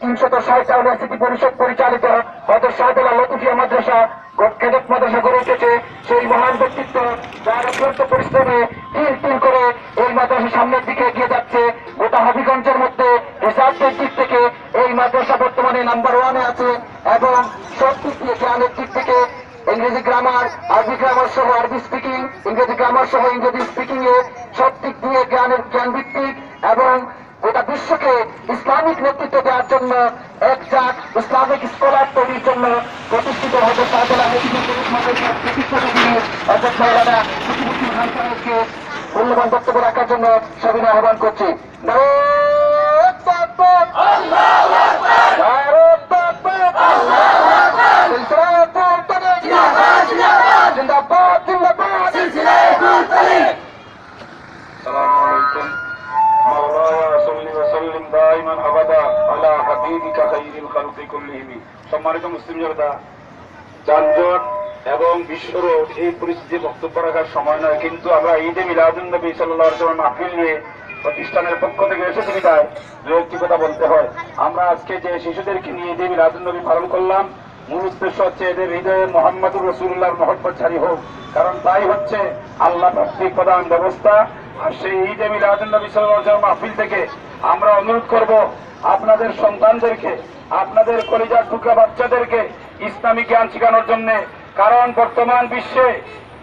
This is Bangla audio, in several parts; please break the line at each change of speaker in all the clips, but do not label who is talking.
তিনশত ষাট ইউনিভার্সিটি পরিষদ পরিচালিত হজরত শাহদুল্লাহ লতুফিয়া মাদ্রাসা ক্যাডেট মাদ্রাসা গড়ে উঠেছে সেই মহান ব্যক্তিত্ব যার অত্যন্ত পরিশ্রমে তিল তিল করে এই মাদ্রাসা সামনের দিকে এগিয়ে যাচ্ছে গোটা হবিগঞ্জের মধ্যে রিসার্চের দিক থেকে এই মাদ্রাসা বর্তমানে নাম্বার ওয়ানে আছে এবং সব দিক দিয়ে জ্ঞানের দিক থেকে ইংরেজি গ্রামার আরবি গ্রামার সহ আরবি স্পিকিং ইংরেজি গ্রামার সহ ইংরেজি স্পিকিং এ সব দিক দিয়ে জ্ঞানের জ্ঞান ভিত্তিক এবং ইসলামিক নেতৃত্ব দেওয়ার জন্য একজাক ইসলামিক স্কলার তৈরির জন্য প্রতিষ্ঠিত হতে শাহজালাল প্রতিষ্ঠাতা মৌলানা কুতুবুদ্দিন বক্তব্য রাখার জন্য সবিনা আহ্বান করছি।
সম্মানিত মুসলিম জনতা, যানজট এবং এই পরিস্থিতি বক্তব্য রাখার সময় নয়, কিন্তু আমরা ঈদে সাল্লাহ নিয়ে প্রতিষ্ঠানের পক্ষ থেকে এসেছে বিদায়। দু একটি কথা বলতে হয়। আমরা আজকে যে শিশুদেরকে নিয়ে ঈদে মিলাদুল নবী পালন করলাম, মূল উদ্দেশ্য হচ্ছে এদের হৃদয়ে মোহাম্মদুর রসুল্লাহর মহব্বত ছাড়ি হোক। কারণ তাই হচ্ছে আল্লাহ প্রার্থী প্রধান ব্যবস্থা। আর সেই ঈদে মিলাদুল নবী সাল্লাহ মাহফিল থেকে আমরা অনুরোধ করব আপনাদের সন্তানদেরকে, আপনাদের কলিজার টুকরা বাচ্চাদেরকে ইসলামী জ্ঞান শেখানোর জন্য। কারণ বর্তমান বিশ্বে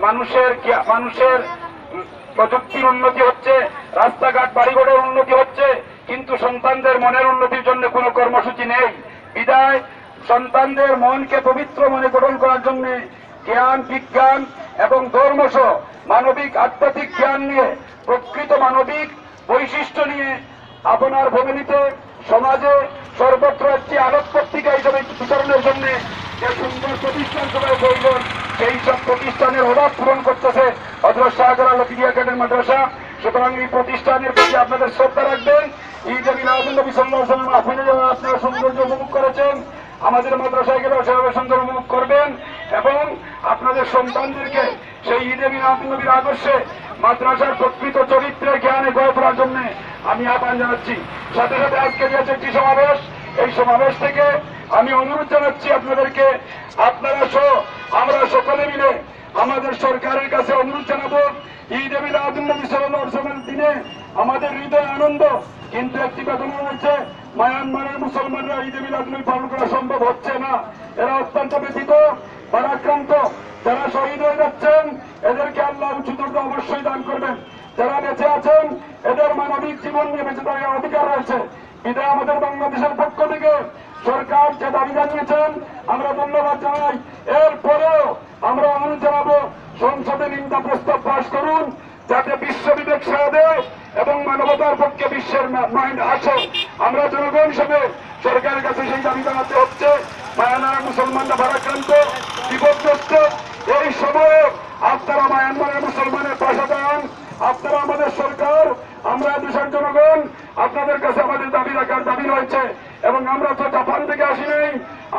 মানুষের মানুষের প্রযুক্তির উন্নতি হচ্ছে, রাস্তাঘাট, বাড়িঘরের উন্নতি হচ্ছে, কিন্তু সন্তানদের মনের উন্নতির জন্য কোনো কর্মসূচি নেই। বিদায়, সন্তানদের মনকে পবিত্র মনে গঠন করার জন্য জ্ঞান, বিজ্ঞান এবং ধর্মসহ মানবিক, আধ্যাত্মিক জ্ঞান নিয়ে, প্রকৃত মানবিক বৈশিষ্ট্য নিয়ে আপনার ভূমিতে সমাজে সর্বত্র একটি আলোক পত্রিকা হিসেবে বিতরণের জন্য যে সুন্দর প্রতিষ্ঠান সবাই প্রয়োজন সেই সব প্রতিষ্ঠানের অভাব পূরণ করতেছে হজরত মাদ্রাসা। সুতরাং এই প্রতিষ্ঠানের প্রতি আপনাদের শ্রদ্ধা রাখবেন। ঈদ মিলাদুল্নবী সাল্লাহ সাল্লাম আফিনে যেমন আপনারা সৌন্দর্য উপভোগ করেছেন, আমাদের মাদ্রাসায় গেলেও সেভাবে সুন্দর উপভোগ করবেন এবং আপনাদের সন্তানদেরকে সেই ঈদে মিলাদুল্নবীর আদর্শে মাদ্রাসার প্রকৃত চরিত্রের জ্ঞানে, গড়ে তোলার জন্য আমি আহ্বান জানাচ্ছি। সাথে সাথে আজকে দিয়েছে একটি সমাবেশ। এই সমাবেশ থেকে আমি অনুরোধ জানাচ্ছি আপনাদেরকে, আপনারা সহ আমরা সকলে মিলে আমাদের সরকারের কাছে অনুরোধ জানাব, ঈদ এ আলাইহি ওয়াসাল্লামের দিনে আমাদের হৃদয় আনন্দ। কিন্তু একটি ঘটনা হচ্ছে মায়ানমারের মুসলমানরা ঈদ এ মিলাদুন্নবী পালন করা সম্ভব হচ্ছে না। এরা অত্যন্ত যারা শহীদ হয়ে যাচ্ছেন, এদেরকে আল্লাহ উচিত অবশ্যই দান করবেন। যারা বেঁচে আছেন, এদের মানবিক জীবন নিয়ে বেঁচে থাকার অধিকার রয়েছে। বিদায় আমাদের বাংলাদেশের পক্ষ থেকে সরকার যে দাবি জানিয়েছেন, আমরা ধন্যবাদ জানাই। এরপরেও আমরা অনুরোধ জানাব, সংসদে নিন্দা প্রস্তাব পাশ করুন, যাতে বিশ্ববিবেক সারা দেয় এবং মানবতার পক্ষে বিশ্বের মাইন্ড আছে আমরা জনগণ হিসেবে সরকারের কাছে সেই দাবি জানাতে হচ্ছে মায়ানমারের মুসলমানরা ভারাক্রান্ত বিপদগ্রস্ত এই সময়ে আপনারা মায়ানমারের মুসলমানের পাশে দাঁড়ান আপনারা আমাদের সরকার, আমরা দেশের জনগণ, আপনাদের কাছে আমাদের দাবি রাখার দাবি রয়েছে। এবং আমরা তো জাপান থেকে আসি নাই,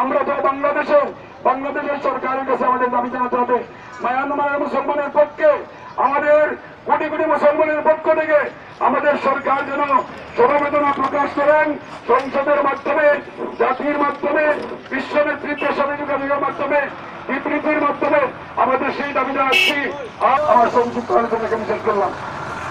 আমরা তো বাংলাদেশে, বাংলাদেশের সরকারের কাছে আমাদের দাবি জানাতে হবে। মায়ানমারের মুসলমানের পক্ষে, আমাদের কোটি কোটি মুসলমানের পক্ষ থেকে আমাদের সরকার যেন সমবেদনা প্রকাশ করেন সংসদের মাধ্যমে, জাতির মাধ্যমে, বিশ্ব নেতৃত্বের সাথে যোগাযোগের মাধ্যমে বিবৃতির মাধ্যমে আমাদের সেই দাবি জানাচ্ছি আর আমার সংযুক্ত আলোচনাকে আমি করলাম।